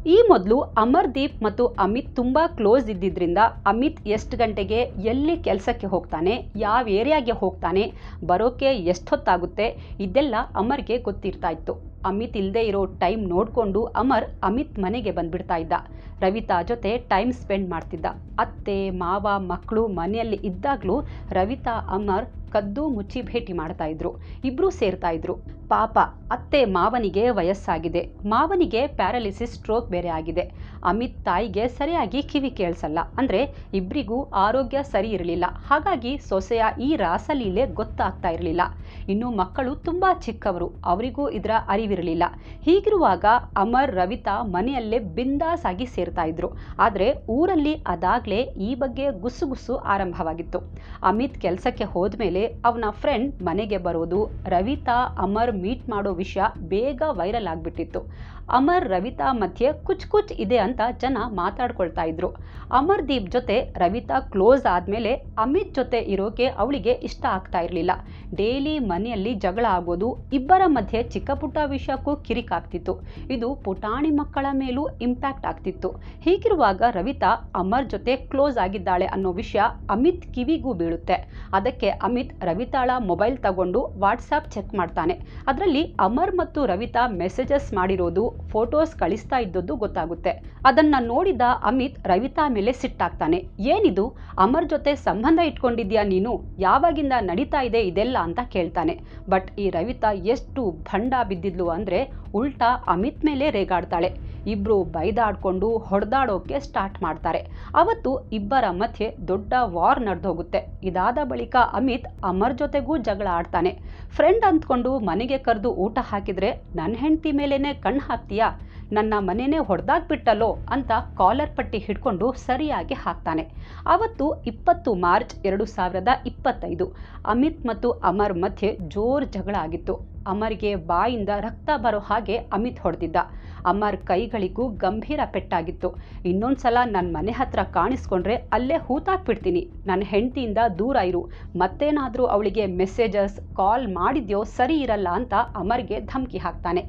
ಈ ಮೊದಲು ಅಮರ್ದೀಪ್ ಮತ್ತು ಅಮಿತ್ ತುಂಬ ಕ್ಲೋಸ್ ಇದ್ದಿದ್ದರಿಂದ ಅಮಿತ್ ಎಷ್ಟು ಗಂಟೆಗೆ ಎಲ್ಲಿ ಕೆಲಸಕ್ಕೆ ಹೋಗ್ತಾನೆ, ಯಾವ ಏರಿಯಾಗೆ ಹೋಗ್ತಾನೆ, ಬರೋಕೆ ಎಷ್ಟೊತ್ತಾಗುತ್ತೆ ಇದೆಲ್ಲ ಅಮರ್ಗೆ ಗೊತ್ತಿರ್ತಾ ಇತ್ತು. ಅಮಿತ್ ಇಲ್ಲದೆ ಇರೋ ಟೈಮ್ ನೋಡಿಕೊಂಡು ಅಮರ್ ಅಮಿತ್ ಮನೆಗೆ ಬಂದ್ಬಿಡ್ತಾ ಇದ್ದ. ರವಿತಾ ಜೊತೆ ಟೈಮ್ ಸ್ಪೆಂಡ್ ಮಾಡ್ತಿದ್ದ. ಅತ್ತೆ, ಮಾವ ಮಕ್ಕಳು ಮನೆಯಲ್ಲಿ ಇದ್ದಾಗಲೂ ರವಿತಾ, ಅಮರ್ ಕದ್ದು ಮುಚ್ಚಿ ಭೇಟಿ ಮಾಡ್ತಾ ಇದ್ರು. ಇಬ್ರು ಸೇರ್ತಾ ಇದ್ರು. ಪಾಪ, ಅತ್ತೆ ಮಾವನಿಗೆ ವಯಸ್ಸಾಗಿದೆ. ಮಾವನಿಗೆ ಪ್ಯಾರಾಲಿಸಿಸ್ ಸ್ಟ್ರೋಕ್ ಬೇರೆ ಆಗಿದೆ. ಅಮಿತ್ ತಾಯಿಗೆ ಸರಿಯಾಗಿ ಕಿವಿ ಕೇಳಿಸಲ್ಲ. ಅಂದ್ರೆ ಇಬ್ಬರಿಗೂ ಆರೋಗ್ಯ ಸರಿ ಇರಲಿಲ್ಲ. ಹಾಗಾಗಿ ಸೊಸೆಯ ಈ ರಾಸಲೀಲೆ ಗೊತ್ತಾಗ್ತಾ ಇರಲಿಲ್ಲ. ಇನ್ನು ಮಕ್ಕಳು ತುಂಬಾ ಚಿಕ್ಕವರು. ಅವರಿಗೂ ಇದರ ಅರಿವಿರಲಿಲ್ಲ ಹೀಗಿರುವಾಗ ಅಮರ್, ರವಿತಾ ಮನೆಯಲ್ಲೇ ಬಿಂದಾಸ್ ಆಗಿ ಸೇರ್ತಾ ಇದ್ರು. ಆದರೆ ಊರಲ್ಲಿ ಅದಾಗಲೇ ಈ ಬಗ್ಗೆ ಗುಸುಗುಸು ಆರಂಭವಾಗಿತ್ತು. ಅಮಿತ್ ಕೆಲಸಕ್ಕೆ ಹೋದ್ಮೇಲೆ ಅವನ ಫ್ರೆಂಡ್ ಮನೆಗೆ ಬರೋದು, ರವಿತಾ, ಅಮರ್ ಮೀಟ್ ಮಾಡೋ ವಿಷಯ ಬೇಗ ವೈರಲ್ ಆಗಿಬಿಟ್ಟಿತ್ತು. ಅಮರ್, ರವಿತಾ ಮಧ್ಯೆ ಕುಚ್ ಕುಚ್ ಇದೆ ಅಂತ ಜನ ಮಾತಾಡ್ಕೊಳ್ತಾ ಇದ್ರು. ಅಮರ್ದೀಪ್ ಜೊತೆ ರವಿತಾ ಕ್ಲೋಸ್ ಆದಮೇಲೆ ಅಮಿತ್ ಜೊತೆ ಇರೋಕೆ ಅವಳಿಗೆ ಇಷ್ಟ ಆಗ್ತಾ ಇರಲಿಲ್ಲ. ಡೈಲಿ ಮನೆಯಲ್ಲಿ ಜಗಳ ಆಗೋದು ಇಬ್ಬರ ಮಧ್ಯೆ ಚಿಕ್ಕ ಪುಟ್ಟ ವಿಷಯಕ್ಕೂ ಕಿರಿಕಾಗ್ತಿತ್ತು ಇದು ಪುಟಾಣಿ ಮಕ್ಕಳ ಮೇಲೂ ಇಂಪ್ಯಾಕ್ಟ್ ಆಗ್ತಿತ್ತು. ಹೀಗಿರುವಾಗ ರವಿತಾ ಅಮರ್ ಜೊತೆ ಕ್ಲೋಸ್ ಆಗಿದ್ದಾಳೆ ಅನ್ನೋ ವಿಷಯ ಅಮಿತ್ ಕಿವಿಗೂ ಬೀಳುತ್ತೆ. ಅದಕ್ಕೆ ಅಮಿತ್ ರವಿತಾಳ ಮೊಬೈಲ್ ತಗೊಂಡು ವಾಟ್ಸಾಪ್ ಚೆಕ್ ಮಾಡ್ತಾನೆ. ಅದರಲ್ಲಿ ಅಮರ್ ಮತ್ತು ರವಿತಾ ಮೆಸೇಜಸ್ ಮಾಡಿರೋದು ಫೋಟೋಸ್ ಕಳಿಸ್ತಾ ಇದ್ದದ್ದು ಗೊತ್ತಾಗುತ್ತೆ. ಅದನ್ನ ನೋಡಿದ ಅಮಿತ್ ರವಿತಾ ಮೇಲೆ ಸಿಟ್ಟಾಗ್ತಾನೆ. ಏನಿದು? ಅಮರ್ ಜೊತೆ ಸಂಬಂಧ ಇಟ್ಕೊಂಡಿದ್ಯಾ ನೀನು? ಯಾವಾಗಿಂದ ನಡೀತಾ ಇದೆ ಇದೆಲ್ಲ ಅಂತ ಕೇಳ್ತಾನೆ. ಬಟ್ ಈ ರವಿತಾ ಎಷ್ಟು ಭಂಡ ಬಿದ್ದಿದ್ಲು ಅಂದ್ರೆ ಉಲ್ಟಾ ಅಮಿತ್ ಮೇಲೆ ರೇಗಾಡ್ತಾಳೆ. ಇಬ್ರು ಬೈದಾಡ್ಕೊಂಡು ಹೊಡೆದಾಡೋಕೆ ಸ್ಟಾರ್ಟ್ ಮಾಡ್ತಾರೆ. ಅವತ್ತು ಇಬ್ಬರ ಮಧ್ಯೆ ದೊಡ್ಡ ವಾರ್ ನಡೆದೋಗುತ್ತೆ. ಇದಾದ ಬಳಿಕ ಅಮಿತ್ ಅಮರ್ ಜೊತೆಗೂ ಜಗಳ ಆಡ್ತಾನೆ. ಫ್ರೆಂಡ್ ಅಂದ್ಕೊಂಡು ಮನೆಗೆ ಕರೆದು ಊಟ ಹಾಕಿದ್ರೆ ನನ್ನ ಹೆಂಡತಿ ಮೇಲೇನೆ ಕಣ್ಣು ಹಾಕ್ತೀಯಾ? ನನ್ನ ಮನೆನೇ ಹೊಡೆದಾಗ್ಬಿಟ್ಟಲ್ಲೋ ಅಂತ ಕಾಲರ್ ಪಟ್ಟಿ ಹಿಡ್ಕೊಂಡು ಸರಿಯಾಗಿ ಹಾಕ್ತಾನೆ. ಅವತ್ತು ಇಪ್ಪತ್ತು ಮಾರ್ಚ್ ಎರಡು ಸಾವಿರದ ಇಪ್ಪತ್ತೈದು, ಅಮಿತ್ ಮತ್ತು ಅಮರ್ ಮಧ್ಯೆ ಜೋರ್ ಜಗಳ ಆಗಿತ್ತು. ಅಮರ್ಗೆ ಬಾಯಿಂದ ರಕ್ತ ಬರೋ ಹಾಗೆ ಅಮಿತ್ ಹೊಡೆದಿದ್ದ. ಅಮರ್ ಕೈಗಳಿಗೂ ಗಂಭೀರ ಪೆಟ್ಟಾಗಿತ್ತು. ಇನ್ನೊಂದ್ಸಲ ನನ್ನ ಮನೆ ಹತ್ರ ಕಾಣಿಸ್ಕೊಂಡ್ರೆ ಅಲ್ಲೇ ಹೂತಾಕ್ಬಿಡ್ತೀನಿ ನನ್ನ ಹೆಂಡತಿಯಿಂದ ದೂರ ಇರು. ಮತ್ತೇನಾದರೂ ಅವಳಿಗೆ ಮೆಸೇಜಸ್, ಕಾಲ್ ಮಾಡಿದ್ಯೋ ಸರಿ ಇರಲ್ಲ ಅಂತ ಅಮರ್ಗೆ ಧಮಕಿ ಹಾಕ್ತಾನೆ.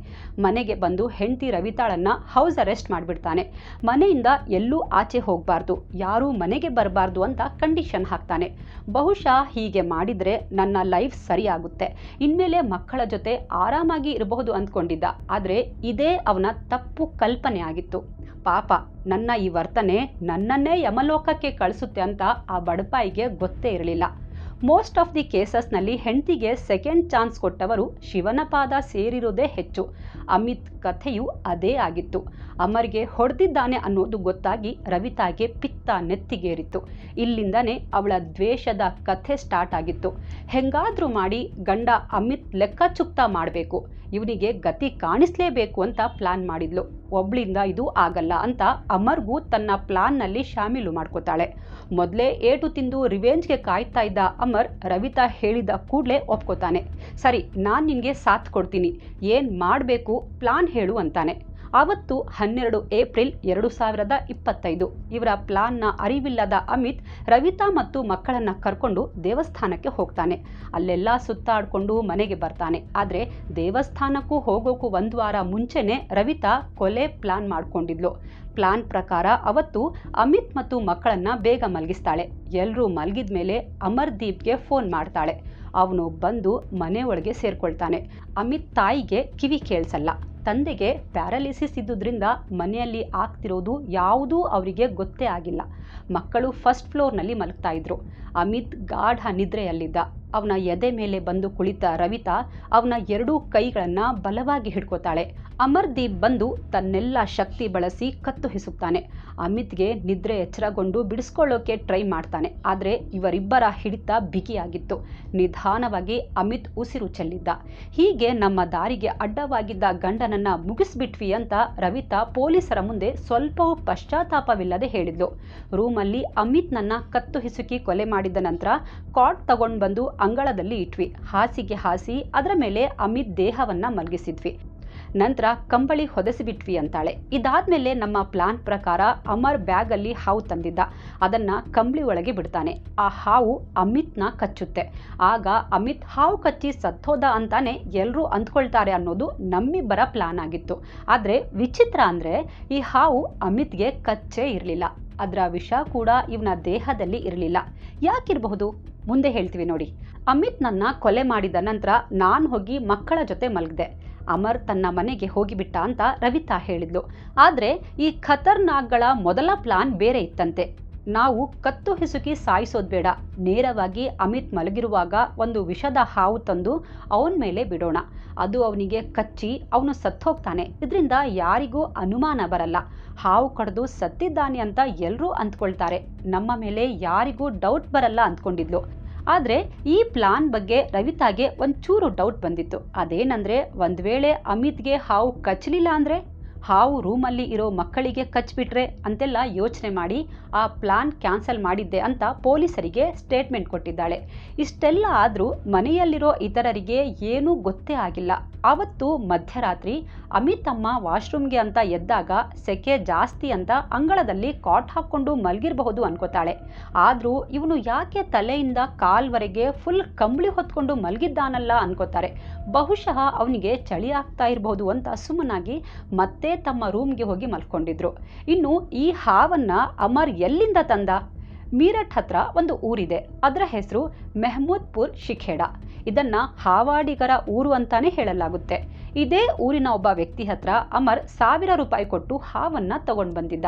ಮನೆಗೆ ಬಂದು ಹೆಂಡತಿ ರವಿತಾಳನ್ನ ಹೌಸ್ ಅರೆಸ್ಟ್ ಮಾಡಿಬಿಡ್ತಾನೆ. ಮನೆಯಿಂದ ಎಲ್ಲೂ ಆಚೆ ಹೋಗಬಾರ್ದು. ಯಾರೂ ಮನೆಗೆ ಬರಬಾರ್ದು ಅಂತ ಕಂಡೀಷನ್ ಹಾಕ್ತಾನೆ. ಬಹುಶಃ ಹೀಗೆ ಮಾಡಿದರೆ ನನ್ನ ಲೈಫ್ ಸರಿಯಾಗುತ್ತೆ ಇನ್ಮೇಲೆ ಮಕ್ಕಳ ಜೊತೆ ಆರಾಮಾಗಿ ಇರಬಹುದು ಅಂದ್ಕೊಂಡಿದ್ದ. ಆದರೆ ಇದೇ ಅವನ ತಪ್ಪು ಕಲ್ಪನೆ ಆಗಿತ್ತು. ಪಾಪ, ನನ್ನ ಈ ವರ್ತನೆ ನನ್ನನ್ನೇ ಯಮಲೋಕಕ್ಕೆ ಕಳಿಸುತ್ತೆ ಅಂತ ಆ ಬಡಪಾಯಿಗೆ ಗೊತ್ತೇ ಇರಲಿಲ್ಲ. ಮೋಸ್ಟ್ ಆಫ್ ದಿ ಕೇಸಸ್ನಲ್ಲಿ ಹೆಂಡತಿಗೆ ಸೆಕೆಂಡ್ ಚಾನ್ಸ್ ಕೊಟ್ಟವರು ಶಿವನ ಪಾದ ಸೇರಿರೋದೇ ಹೆಚ್ಚು. ಅಮಿತ್ ಕಥೆಯು ಅದೇ ಆಗಿತ್ತು. ಅಮರ್ಗೆ ಹೊಡೆದಿದ್ದಾನೆ ಅನ್ನೋದು ಗೊತ್ತಾಗಿ ರವಿತಾಗೆ ಪಿತ್ತ ನೆತ್ತಿಗೇರಿತ್ತು. ಇಲ್ಲಿಂದನೇ ಅವಳ ದ್ವೇಷದ ಕಥೆ ಸ್ಟಾರ್ಟ್ ಆಗಿತ್ತು. ಹೆಂಗಾದ್ರೂ ಮಾಡಿ ಗಂಡ ಅಮಿತ್ ಲೆಕ್ಕಚುಕ್ತ ಮಾಡಬೇಕು. ಇವನಿಗೆ ಗತಿ ಕಾಣಿಸ್ಲೇಬೇಕು ಅಂತ ಪ್ಲಾನ್ ಮಾಡಿದ್ಲು. ಒಬ್ಳಿಂದ ಇದು ಆಗಲ್ಲ ಅಂತ ಅಮರ್ಗೂ ತನ್ನ ಪ್ಲಾನ್ನಲ್ಲಿ ಶಾಮೀಲು ಮಾಡ್ಕೋತಾಳೆ. ಮೊದಲೇ ಏಟು ತಿಂದು ರಿವೆಂಜ್ಗೆ ಕಾಯ್ತಾ ಇದ್ದ ಅಮರ್ ರವಿತಾ ಹೇಳಿದ ಕೂಡಲೇ ಒಪ್ಕೋತಾನೆ. ಸರಿ, ನಾನು ನಿನಗೆ ಸಾಥ್ ಕೊಡ್ತೀನಿ. ಏನು ಮಾಡಬೇಕು? ಪ್ಲಾನ್ ಹೇಳು ಅಂತಾನೆ. ಆವತ್ತು ಹನ್ನೆರಡು ಏಪ್ರಿಲ್ ಎರಡು ಸಾವಿರದ ಇಪ್ಪತ್ತೈದು. ಇವರ ಪ್ಲಾನ್ನ ಅರಿವಿಲ್ಲದ ಅಮಿತ್, ರವಿತಾ ಮತ್ತು ಮಕ್ಕಳನ್ನ ಕರ್ಕೊಂಡು ದೇವಸ್ಥಾನಕ್ಕೆ ಹೋಗ್ತಾನೆ. ಅಲ್ಲೆಲ್ಲ ಸುತ್ತಾಡ್ಕೊಂಡು ಮನೆಗೆ ಬರ್ತಾನೆ. ಆದರೆ ದೇವಸ್ಥಾನಕ್ಕೂ ಹೋಗೋಕ್ಕೂ ಒಂದು ವಾರ ಮುಂಚೆನೆ ರವಿತಾ ಕೊಲೆ ಪ್ಲಾನ್ ಮಾಡಿಕೊಂಡಿದ್ಲು. ಪ್ಲಾನ್ ಪ್ರಕಾರ ಅವತ್ತು ಅಮಿತ್ ಮತ್ತು ಮಕ್ಕಳನ್ನ ಬೇಗ ಮಲಗಿಸ್ತಾಳೆ. ಎಲ್ಲರೂ ಮಲಗಿದ ಮೇಲೆ ಅಮರ್ದೀಪ್ಗೆ ಫೋನ್ ಮಾಡ್ತಾಳೆ. ಅವನು ಬಂದು ಮನೆ ಒಳಗೆ ಸೇರ್ಕೊಳ್ತಾನೆ. ಅಮಿತ್ ತಾಯಿಗೆ ಕಿವಿ ಕೇಳಿಸಲ್ಲ. ತಂದೆಗೆ ಪ್ಯಾರಲಿಸಿಸ್ ಇದ್ದುದರಿಂದ ಮನೆಯಲ್ಲಿ ಆಗ್ತಿರೋದು ಯಾವುದೂ ಅವರಿಗೆ ಗೊತ್ತೇ ಆಗಿಲ್ಲ. ಮಕ್ಕಳು ಫಸ್ಟ್ ಫ್ಲೋರ್ನಲ್ಲಿ ಮಲಗ್ತಾ ಇದ್ರು. ಅಮಿತ್ ಗಾಢ ನಿದ್ರೆಯಲ್ಲಿದ್ದ. ಅವನ ಎದೆ ಮೇಲೆ ಬಂದು ಕುಳಿತ ರವಿತಾ ಅವನ ಎರಡೂ ಕೈಗಳನ್ನು ಬಲವಾಗಿ ಹಿಡ್ಕೋತಾಳೆ. ಅಮರ್ದೀಪ್ ಬಂದು ತನ್ನೆಲ್ಲ ಶಕ್ತಿ ಬಳಸಿ ಕತ್ತು ಹಿಸುಕ್ತಾನೆ ಅಮಿತ್ಗೆ ನಿದ್ರೆ ಎಚ್ಚರಗೊಂಡು ಬಿಡಿಸ್ಕೊಳ್ಳೋಕೆ ಟ್ರೈ ಮಾಡ್ತಾನೆ. ಆದರೆ ಇವರಿಬ್ಬರ ಹಿಡಿತ ಬಿಗಿಯಾಗಿತ್ತು. ನಿಧಾನವಾಗಿ ಅಮಿತ್ ಉಸಿರು ಚೆಲ್ಲಿದ್ದ. ಹೀಗೆ ನಮ್ಮ ದಾರಿಗೆ ಅಡ್ಡವಾಗಿದ್ದ ಗಂಡನನ್ನ ಮುಗಿಸ್ಬಿಟ್ವಿ ಅಂತ ರವಿತಾ ಪೊಲೀಸರ ಮುಂದೆ ಸ್ವಲ್ಪವೂ ಪಶ್ಚಾತ್ತಾಪವಿಲ್ಲದೆ ಹೇಳಿದ್ಲು. ರೂಮಲ್ಲಿ ಅಮಿತ್ನನ್ನ ಕತ್ತು ಹಿಸುಕಿ ಕೊಲೆ ಮಾಡಿದ ನಂತರ ಕಾಟ್ ತಗೊಂಡು ಬಂದು ಅಂಗಳದಲ್ಲಿ ಇಟ್ವಿ. ಹಾಸಿಗೆ ಹಾಸಿ ಅದರ ಮೇಲೆ ಅಮಿತ್ ದೇಹವನ್ನ ಮಲಗಿಸಿದ್ವಿ. ನಂತರ ಕಂಬಳಿ ಹೊದಸಿಬಿಟ್ವಿ ಅಂತಾಳೆ. ಇದಾದ್ಮೇಲೆ ನಮ್ಮ ಪ್ಲಾನ್ ಪ್ರಕಾರ ಅಮರ್ ಬ್ಯಾಗ್ ಅಲ್ಲಿ ಹಾವು ತಂದಿದ್ದ. ಅದನ್ನ ಕಂಬಳಿ ಒಳಗೆ ಬಿಡ್ತಾನೆ. ಆ ಹಾವು ಅಮಿತ್ನ ಕಚ್ಚುತ್ತೆ. ಆಗ ಅಮಿತ್ ಹಾವು ಕಚ್ಚಿ ಸತ್ತೋದ ಅಂತಾನೆ ಎಲ್ಲರೂ ಅಂದ್ಕೊಳ್ತಾರೆ ಅನ್ನೋದು ನಮ್ಮಿಬ್ಬರ ಪ್ಲಾನ್ ಆಗಿತ್ತು. ಆದ್ರೆ ವಿಚಿತ್ರ ಅಂದ್ರೆ ಈ ಹಾವು ಅಮಿತ್ಗೆ ಕಚ್ಚೇ ಇರಲಿಲ್ಲ. ಅದರ ವಿಷ ಕೂಡ ಇವನ ದೇಹದಲ್ಲಿ ಇರಲಿಲ್ಲ. ಯಾಕಿರಬಹುದು? ಮುಂದೆ ಹೇಳ್ತೀವಿ ನೋಡಿ. ಅಮಿತ್ ನನ್ನ ಕೊಲೆ ಮಾಡಿದ ನಂತರ ನಾನು ಹೋಗಿ ಮಕ್ಕಳ ಜೊತೆ ಮಲಗಿದೆ. ಅಮರ್ ತನ್ನ ಮನೆಗೆ ಹೋಗಿಬಿಟ್ಟ ಅಂತ ರವಿತಾ ಹೇಳಿದ್ಲು. ಆದರೆ ಈ ಖತರ್ನಾಕ್ಗಳ ಮೊದಲ ಪ್ಲಾನ್ ಬೇರೆ ಇತ್ತಂತೆ. ನಾವು ಕತ್ತು ಹಿಸುಕಿ ಸಾಯಿಸೋದು ಬೇಡ. ನೇರವಾಗಿ ಅಮಿತ್ ಮಲಗಿರುವಾಗ ಒಂದು ವಿಷದ ಹಾವು ತಂದು ಅವನ ಮೇಲೆ ಬಿಡೋಣ. ಅದು ಅವನಿಗೆ ಕಚ್ಚಿ ಅವನು ಸತ್ತೋಗ್ತಾನೆ. ಇದರಿಂದ ಯಾರಿಗೂ ಅನುಮಾನ ಬರಲ್ಲ. ಹಾವು ಕಡ್ದು ಸತ್ತಿದ್ದಾನೆ ಅಂತ ಎಲ್ಲರೂ ಅಂದ್ಕೊಳ್ತಾರೆ ನಮ್ಮ ಮೇಲೆ ಯಾರಿಗೂ ಡೌಟ್ ಬರಲ್ಲ ಅಂದ್ಕೊಂಡಿದ್ಲು ಆದರೆ ಈ ಪ್ಲಾನ್ ಬಗ್ಗೆ ರವಿತಾಗೆ ಒಂಚೂರು ಡೌಟ್ ಬಂದಿತ್ತು. ಅದೇನಂದರೆ ಒಂದು ವೇಳೆ ಅಮಿತ್ಗೆ ಹಾವು ಕಚ್ಚಲಿಲ್ಲ ಅಂದರೆ? ಹಾವು ರೂಮಲ್ಲಿ ಇರೋ ಮಕ್ಕಳಿಗೆ ಕಚ್ಚಿಬಿಟ್ರೆ ಅಂತೆಲ್ಲ ಯೋಚನೆ ಮಾಡಿ ಆ ಪ್ಲಾನ್ ಕ್ಯಾನ್ಸಲ್ ಮಾಡಿದ್ದೆ ಅಂತ ಪೊಲೀಸರಿಗೆ ಸ್ಟೇಟ್ಮೆಂಟ್ ಕೊಟ್ಟಿದ್ದಾಳೆ. ಇಷ್ಟೆಲ್ಲ ಆದರೂ ಮನೆಯಲ್ಲಿರೋ ಇತರರಿಗೆ ಏನೂ ಗೊತ್ತೇ ಆಗಿಲ್ಲ. ಆವತ್ತು ಮಧ್ಯರಾತ್ರಿ ಅಮಿತ್ ಅಮ್ಮ ವಾಶ್ರೂಮ್ಗೆ ಅಂತ ಎದ್ದಾಗ ಸೆಕೆ ಜಾಸ್ತಿ ಅಂತ ಅಂಗಳದಲ್ಲಿ ಕಾಟ್ ಹಾಕ್ಕೊಂಡು ಮಲಗಿರಬಹುದು ಅನ್ಕೋತಾಳೆ. ಆದರೂ ಇವನು ಯಾಕೆ ತಲೆಯಿಂದ ಕಾಲ್ವರೆಗೆ ಫುಲ್ ಕಂಬಳಿ ಹೊತ್ಕೊಂಡು ಮಲಗಿದ್ದಾನಲ್ಲ ಅನ್ಕೋತಾರೆ. ಬಹುಶಃ ಅವನಿಗೆ ಚಳಿ ಆಗ್ತಾ ಇರಬಹುದು ಅಂತ ಸುಮ್ಮನಾಗಿ ಮತ್ತೆ ತಮ್ಮ ರೂಮ್ಗೆ ಹೋಗಿ ಮಲ್ಕೊಂಡಿದ್ರು. ಇನ್ನು ಈ ಹಾವನ್ನ ಅಮರ್ ಎಲ್ಲಿಂದ ತಂದ? ಮೀರಟ್ ಹತ್ರ ಒಂದು ಊರಿದೆ. ಅದರ ಹೆಸರು ಮೆಹಮೂದ್ಪುರ್ ಶಿಖೇಡ. ಇದನ್ನ ಹಾವಾಡಿಗರ ಊರು ಅಂತಾನೆ ಹೇಳಲಾಗುತ್ತೆ. ಇದೇ ಊರಿನ ಒಬ್ಬ ವ್ಯಕ್ತಿ ಹತ್ರ ಅಮರ್ ಸಾವಿರ ರೂಪಾಯಿ ಕೊಟ್ಟು ಹಾವನ್ನ ತಗೊಂಡು ಬಂದಿದ್ದ.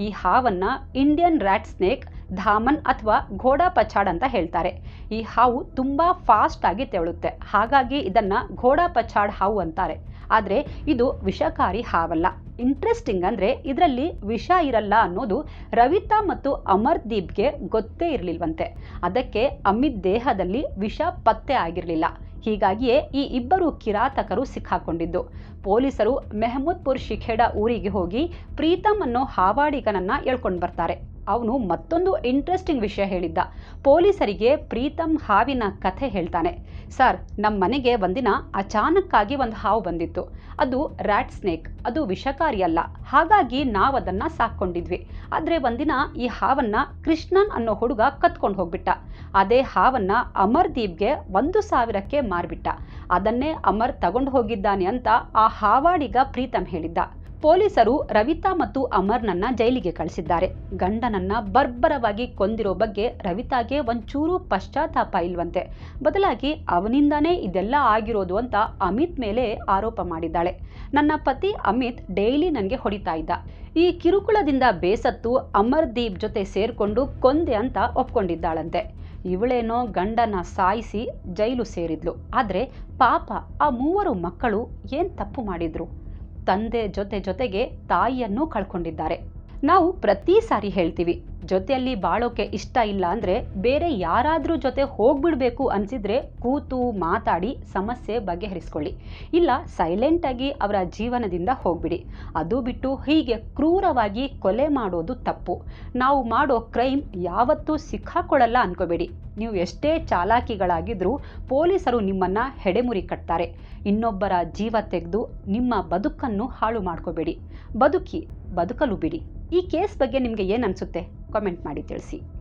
ಈ ಹಾವನ್ನ ಇಂಡಿಯನ್ ರ್ಯಾಟ್ ಸ್ನೇಕ್ ಧಾಮನ್ ಅಥವಾ ಘೋಡಾ ಪಚಾಡ್ ಅಂತ ಹೇಳ್ತಾರೆ. ಈ ಹಾವು ತುಂಬಾ ಫಾಸ್ಟ್ ಆಗಿ ತೆವಳುತ್ತೆ. ಹಾಗಾಗಿ ಇದನ್ನ ಘೋಡಾ ಪಚಾಡ್ ಹಾವು ಅಂತಾರೆ. ಆದರೆ ಇದು ವಿಷಕಾರಿ ಹಾವಲ್ಲ. ಇಂಟ್ರೆಸ್ಟಿಂಗ್ ಅಂದರೆ ಇದರಲ್ಲಿ ವಿಷ ಇರಲ್ಲ ಅನ್ನೋದು ರವಿತಾ ಮತ್ತು ಅಮರ್ದೀಪ್ಗೆ ಗೊತ್ತೇ ಇರಲಿಲ್ವಂತೆ. ಅದಕ್ಕೆ ಅಮಿತ್ ದೇಹದಲ್ಲಿ ವಿಷ ಪತ್ತೆ ಆಗಿರಲಿಲ್ಲ. ಹೀಗಾಗಿಯೇ ಈ ಇಬ್ಬರು ಕಿರಾತಕರು ಸಿಕ್ಕಾಕೊಂಡಿದ್ದು. ಪೊಲೀಸರು ಮೆಹಮೂದ್ಪುರ್ ಶಿಖೇಡ ಊರಿಗೆ ಹೋಗಿ ಪ್ರೀತಮ್ ಅನ್ನೋ ಹಾವಾಡಿಗನನ್ನು ಎಳ್ಕೊಂಡು ಬರ್ತಾರೆ. ಅವನು ಮತ್ತೊಂದು ಇಂಟ್ರೆಸ್ಟಿಂಗ್ ವಿಷಯ ಹೇಳಿದ್ದ. ಪೊಲೀಸರಿಗೆ ಪ್ರೀತಮ್ ಹಾವಿನ ಕಥೆ ಹೇಳ್ತಾನೆ. ಸರ್ ನಮ್ಮ ಮನೆಗೆ ಒಂದಿನ ಅಚಾನಕ್ಕಾಗಿ ಒಂದು ಹಾವು ಬಂದಿತ್ತು. ಅದು ರ್ಯಾಟ್ ಸ್ನೇಕ್. ಅದು ವಿಷಕಾರಿ ಅಲ್ಲ. ಹಾಗಾಗಿ ನಾವು ಅದನ್ನ ಸಾಕೊಂಡಿದ್ವಿ ಆದರೆ ಒಂದಿನ ಈ ಹಾವನ್ನು ಕೃಷ್ಣನ್ ಅನ್ನೋ ಹುಡುಗ ಕತ್ಕೊಂಡು ಹೋಗ್ಬಿಟ್ಟ. ಅದೇ ಹಾವನ್ನು ಅಮರ್ದೀಪ್ಗೆ ಒಂದು ಸಾವಿರಕ್ಕೆ ಮಾರ್ಬಿಟ್ಟ. ಅದನ್ನೇ ಅಮರ್ ತಗೊಂಡು ಹೋಗಿದ್ದಾನೆ ಅಂತ ಆ ಹಾವಾಡಿಗ ಪ್ರೀತಮ್ ಹೇಳಿದ್ದ. ಪೊಲೀಸರು ರವಿತಾ ಮತ್ತು ಅಮರ್ನನ್ನ ಜೈಲಿಗೆ ಕಳಿಸಿದ್ದಾರೆ. ಗಂಡನನ್ನ ಬರ್ಬರವಾಗಿ ಕೊಂದಿರೋ ಬಗ್ಗೆ ರವಿತಾಗೆ ಒಂಚೂರು ಪಶ್ಚಾತ್ತಾಪ ಇಲ್ವಂತೆ. ಬದಲಾಗಿ ಅವನಿಂದಾನೇ ಇದೆಲ್ಲ ಆಗಿರೋದು ಅಂತ ಅಮಿತ್ ಮೇಲೆ ಆರೋಪ ಮಾಡಿದ್ದಾಳೆ. ನನ್ನ ಪತಿ ಅಮಿತ್ ಡೈಲಿ ನನಗೆ ಹೊಡಿತಾ ಇದ್ದ. ಈ ಕಿರುಕುಳದಿಂದ ಬೇಸತ್ತು ಅಮರ್ದೀಪ್ ಜೊತೆ ಸೇರಿಕೊಂಡು ಕೊಂದೆ ಅಂತ ಒಪ್ಕೊಂಡಿದ್ದಾಳಂತೆ. ಇವಳೇನೋ ಗಂಡನ ಸಾಯಿಸಿ ಜೈಲು ಸೇರಿದ್ಲು. ಆದರೆ ಪಾಪ ಆ ಮೂವರು ಮಕ್ಕಳು ಏನು ತಪ್ಪು ಮಾಡಿದ್ರು? ತಂದೆ ಜೊತೆ ಜೊತೆಗೆ ತಾಯಿಯನ್ನು ಕಳ್ಕೊಂಡಿದ್ದಾರೆ. ನಾವು ಪ್ರತಿ ಸಾರಿ ಹೇಳ್ತೀವಿ, ಜೊತೆಯಲ್ಲಿ ಬಾಳೋಕೆ ಇಷ್ಟ ಇಲ್ಲ ಅಂದರೆ ಬೇರೆ ಯಾರಾದರೂ ಜೊತೆ ಹೋಗ್ಬಿಡ್ಬೇಕು ಅನ್ಸಿದ್ರೆ ಕೂತು ಮಾತಾಡಿ ಸಮಸ್ಯೆ ಬಗೆಹರಿಸ್ಕೊಳ್ಳಿ. ಇಲ್ಲ ಸೈಲೆಂಟಾಗಿ ಅವರ ಜೀವನದಿಂದ ಹೋಗ್ಬಿಡಿ. ಅದು ಬಿಟ್ಟು ಹೀಗೆ ಕ್ರೂರವಾಗಿ ಕೊಲೆ ಮಾಡೋದು ತಪ್ಪು. ನಾವು ಮಾಡೋ ಕ್ರೈಮ್ ಯಾವತ್ತೂ ಸಿಕ್ಕಾಕೊಳ್ಳಲ್ಲ ಅನ್ಕೋಬೇಡಿ. ನೀವು ಎಷ್ಟೇ ಚಾಲಾಕಿಗಳಾಗಿದ್ರೂ ಪೊಲೀಸರು ನಿಮ್ಮನ್ನ ಹೆಡೆಮುರಿ ಕಟ್ತಾರೆ. ಇನ್ನೊಬ್ಬರ ಜೀವ ತೆಗೆದು ನಿಮ್ಮ ಬದುಕನ್ನು ಹಾಳು ಮಾಡ್ಕೋಬೇಡಿ. ಬದುಕಿ ಬದುಕಲು ಬಿಡಿ. ಈ ಕೇಸ್ ಬಗ್ಗೆ ನಿಮಗೆ ಏನು ಅನಿಸುತ್ತೆ? ಕಾಮೆಂಟ್ ಮಾಡಿ ತಿಳಿಸಿ.